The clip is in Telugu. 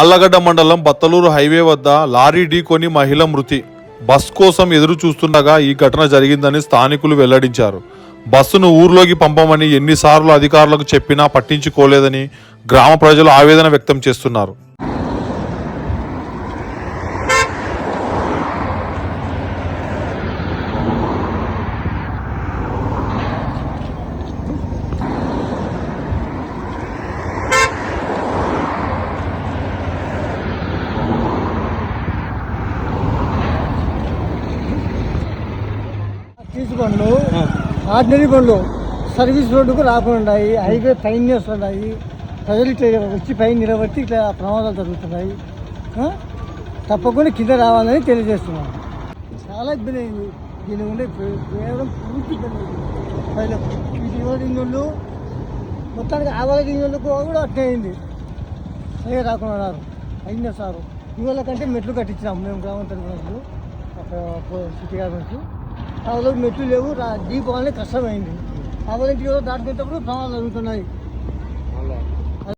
అల్లగడ్డ మండలం బత్తలూరు హైవే వద్ద లారీ ఢీకొని మహిళ మృతి. బస్ కోసం ఎదురు చూస్తుండగా ఈ ఘటన జరిగిందని స్థానికులు వెల్లడించారు. బస్సును ఊర్లోకి పంపమని ఎన్నిసార్లు అధికారులకు చెప్పినా పట్టించుకోలేదని గ్రామ ప్రజలు ఆవేదన వ్యక్తం చేస్తున్నారు. తీసు బండ్లు ఆర్డినరీ బండ్లు సర్వీస్ రోడ్డుకు రాకుండా హైవే పైన వస్తున్నాయి ప్రజలు ఇట్లా వచ్చి పైన నిలబట్టి ఇట్లా ప్రమాదాలు జరుగుతున్నాయి? తప్పకుండా కింద రావాలని తెలియజేస్తున్నాను చాలా ఇబ్బంది అయింది. దీని ఉండే కేవలం పూర్తి ఇబ్బంది ప్రజలకు వాళ్ళు మొత్తానికి ఆవాల గింజలకు కూడా అట్టే అయింది. సరిగా రాకుండా ఉన్నారు. అయిందా సారు ఇవాళ కంటే మెట్లు కట్టించినాం. మేము గ్రామం తరఫున అక్కడ సిటీ గవర్నమెంట్ ఆ మెట్లు లేవు రా దీపావళి కష్టమైంది. ఆ దాటుకునేటప్పుడు ప్రమాదాలు జరుగుతున్నాయి.